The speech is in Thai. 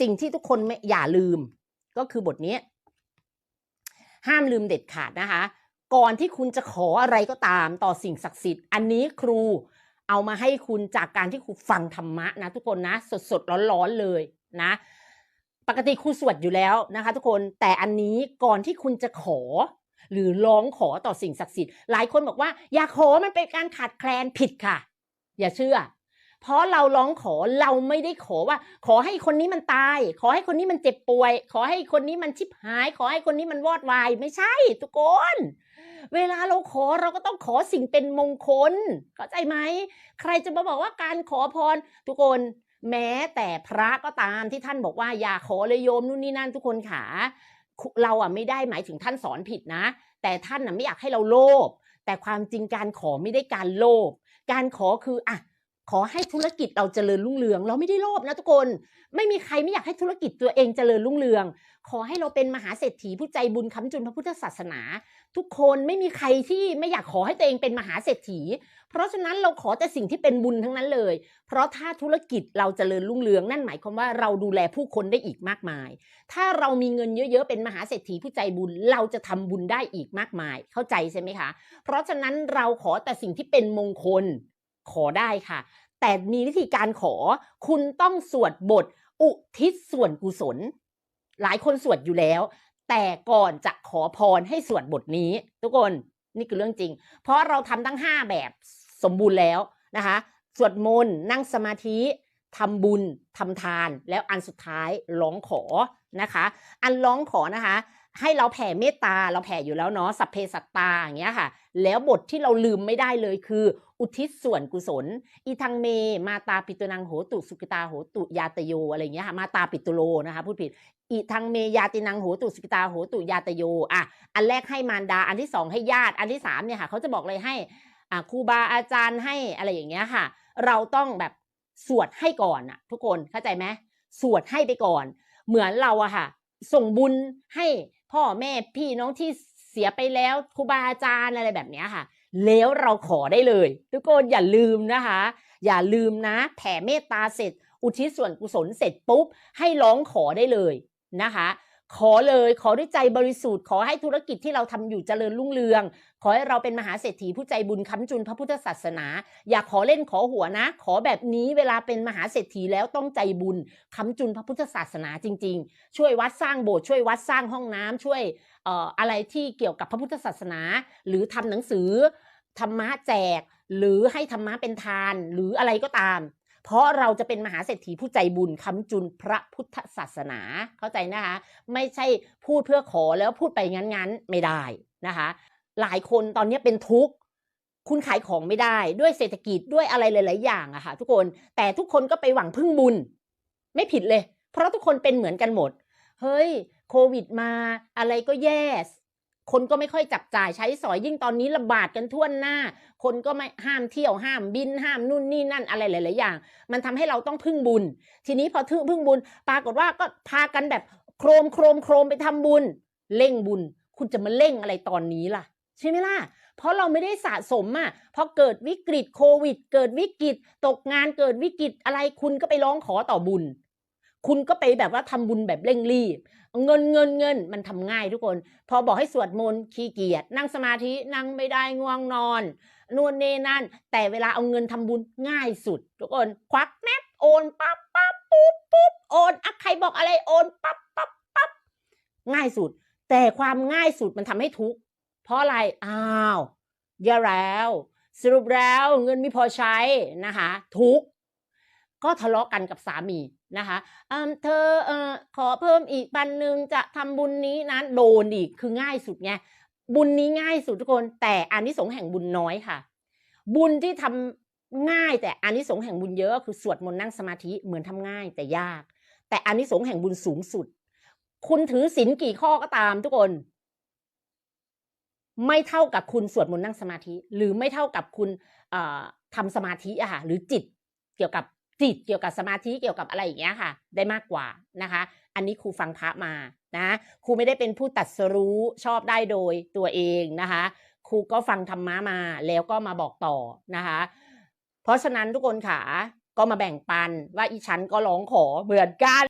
สิ่งที่ทุกคนไม่อย่าลืม ก็คือบทนี้ ห้ามลืมเด็ดขาดนะคะ ก่อนที่คุณจะขออะไรก็ตามต่อสิ่งศักดิ์สิทธิ์ อันนี้ครูเอามาให้คุณจากการที่ครูฟังธรรมะนะทุกคนนะ สดสดๆร้อนๆเลยนะ ปกติครูสวดอยู่แล้วนะคะ ทุกคนแต่อันนี้ก่อนที่คุณจะขอ หรือร้องขอต่อสิ่งศักดิ์สิทธิ์หลายคนบอกว่า อย่าขอมันเป็นการขาดแคลนผิดค่ะ อย่าเชื่อ เพราะเราร้องขอเราไม่ได้ขอว่า ขอให้คนนี้มันตาย ขอให้คนนี้มันเจ็บป่วย ขอให้คนนี้มันชิบหาย ขอให้คนนี้มันวอดวายไม่ใช่ ทุกคน เวลาเราขอเราก็ต้องขอสิ่งเป็นมงคลเข้าใจไหมใครจะมาบอกว่าการขอพรทุกคนแม้แต่พระก็ตามที่ท่านบอกว่าอย่าขอเลยโยมนู่นนี่นั่นทุกคนขาเราอะไม่ได้หมายถึงท่านสอนผิดนะ แต่ท่านน่ะไม่อยากให้เราโลภแต่ความจริงการขอไม่ได้การโลภการขอคืออะ ขอให้ธุรกิจเราเจริญรุ่งเรือง เราไม่ได้โลภนะทุกคน ไม่มีใครไม่อยากให้ธุรกิจตัวเองเจริญรุ่งเรือง ขอให้เราเป็นมหาเศรษฐีผู้ใจบุญค้ำจุนพระพุทธศาสนา ทุกคนไม่มีใครที่ไม่อยากขอให้ตัวเองเป็นมหาเศรษฐี เพราะฉะนั้นเราขอแต่สิ่งที่เป็นบุญทั้งนั้นเลย เพราะถ้าธุรกิจเราจเจริญรุ่งเรือง นั่นหมายความว่าเราดูแลผู้คนได้อีกมากมาย ถ้าเรามีเงินเยอะๆเป็นมหาเศรษฐีผู้ใจบุญเราจะทำบุญได้อีกมากมาย เข้าใจใช่ไหมคะ เพราะฉะนั้นเราขอแต่สิ่งที่เป็นมงคล ขอได้ค่ะ แต่มีวิธีการขอ คุณต้องสวดบท อุทิศส่วนกุศล หลายคนสวดอยู่แล้ว แต่ก่อนจะขอพรให้สวดบทนี้ ทุกคนนี่คือเรื่องจริง เพราะเราทำทั้ง 5 แบบสมบูรณ์แล้วนะคะ สวดมนต์นั่งสมาธิทำบุญทำทาน แล้วอันสุดท้ายร้องขอนะคะ อันร้องขอนะคะ ให้เราแผ่เมตตาเราแผ่อยู่แล้วเนาะสัพเพสัตตาอย่างเงี้ยค่ะ แล้วบทที่เราลืมไม่ได้เลยคือ อุทิศส่วนกุศล อีทังเม มาตาปิตุนังโหตุสุกิตาโหตุยาตโยอะไรเงี้ยค่ะมาตาปิตุโลนะคะพูดผิดอีทังเมยาตินังโหตุสุกิตาโหตุยาตโยอะอันแรกให้มารดาอันที่สองให้ญาติอันที่สามเนี่ยค่ะเขาจะบอกเลยให้อะครูบาอาจารย์ให้อะไรอย่างเงี้ยค่ะ เราต้องแบบสวดให้ก่อนอะทุกคนเข้าใจไหมสวดให้ไปก่อน เหมือนเราอะค่ะ ส่งบุญให้ พ่อแม่พี่น้องที่เสียไปแล้วครูบาอาจารย์อะไรแบบนี้ค่ะ แล้วเราขอได้เลย ทุกคนอย่าลืมนะคะ อย่าลืมนะ แผ่เมตตาเสร็จ อุทิศส่วนกุศลเสร็จปุ๊บ ให้ร้องขอได้เลยนะคะ ขอเลยขอด้วยใจบริสุทธิ์ขอให้ธุรกิจที่เราทำอยู่เจริญรุ่งเรือง ขอให้เราเป็นมหาเศรษฐีผู้ใจบุญค้ำจุนพระพุทธศาสนา อย่าขอเล่นขอหัวนะ ขอแบบนี้เวลาเป็นมหาเศรษฐีแล้วต้องใจบุญค้ำจุนพระพุทธศาสนาจริง ๆ ช่วยวัดสร้างโบสถ์ช่วยวัดสร้างห้องน้ำช่วยเอ่ออะไรที่เกี่ยวกับพระพุทธศาสนา หรือทำหนังสือธรรมะแจก หรือให้ธรรมะเป็นทาน หรืออะไรก็ตาม เพราะเราจะเป็นมหาเศรษฐีผู้ใจบุญค้ำจุนพระพุทธศาสนาเข้าใจนะคะ ไม่ใช่พูดเพื่อขอแล้วพูดไปงั้นๆไม่ได้นะคะ หลายคนตอนนี้เป็นทุกข์คุณขายของไม่ได้ด้วยเศรษฐกิจด้วยอะไรหลาย ๆ อย่างอะค่ะทุกคนแต่ทุกคนก็ไปหวังพึ่งบุญ ไม่ผิดเลย เพราะทุกคนเป็นเหมือนกันหมด เฮ้ย โควิดมาอะไรก็แย่ คนก็ไม่ค่อยจับจ่ายใช้สอยยิ่งตอนนี้ระบาดกันทั่วหน้า คนก็ไม่ห้ามเที่ยวห้ามบินห้ามนู่นนี่นั่นอะไรหลาย ๆ อย่าง มันทำให้เราต้องพึ่งบุญ ทีนี้พอทึ่งพึ่งบุญ ปรากฏว่าก็พากันแบบโครมโครมโครมไปทำบุญ เร่งบุญ คุณจะมาเร่งอะไรตอนนี้ล่ะ ใช่ไหมล่ะเพราะเราไม่ได้สะสมอะพอเกิดวิกฤตโควิด เกิดวิกฤตตกงานเกิดวิกฤตอะไรคุณก็ไปร้องขอต่อบุญ คุณก็ไปแบบว่าทำบุญแบบเร่งรีบ เงินเงินเงินมันทำง่ายทุกคน พอบอกให้สวดมนต์ขี้เกียจนั่งสมาธินั่งไม่ได้ง่วงนอนนู่นนี่นั่น แต่เวลาเอาเงินทำบุญง่ายสุด ทุกคน ควักแนบโอนปั๊บปั๊บปุ๊บปุ๊บโอนอะใครบอกอะไรโอนปั๊บปั๊บปั๊บง่ายสุด แต่ความง่ายสุดมันทำให้ทุกข์เพราะอะไรอ้าวอย่าแล้ว สรุปแล้วเงินไม่พอใช้นะคะทุก ก็ทะเลาะกันกับสามีนะคะเธอเออขอเพิ่มอีกปันหนึ่งจะทำบุญนี้นั้นโดนอีกคือง่ายสุดไงบุญนี้ง่ายสุดทุกคน แต่อานิสงส์แห่งบุญน้อยค่ะ บุญที่ทำง่ายแต่อานิสงส์แห่งบุญเยอะคือสวดมนต์นั่งสมาธิเหมือนทำง่ายแต่ยาก แต่อานิสงส์แห่งบุญสูงสุด คุณถือศีลกี่ข้อก็ตามทุกคน ไม่เท่ากับคุณสวดมนต์นั่งสมาธิ หรือไม่เท่ากับคุณเอ่อทำสมาธิอะค่ะหรือจิตเกี่ยวกับ จิตเกี่ยวกับสมาธิเกี่ยวกับอะไรอย่างเงี้ยค่ะ ได้มากกว่านะคะ อันนี้ครูฟังพระมานะครูไม่ได้เป็นผู้ตัดสรู้ชอบได้โดยตัวเองนะคะครูก็ฟังธรรมะมาแล้วก็มาบอกต่อนะคะ เพราะฉะนั้นทุกคนค่ะก็มาแบ่งปันว่าอีฉันก็ร้องขอเหมือนกัน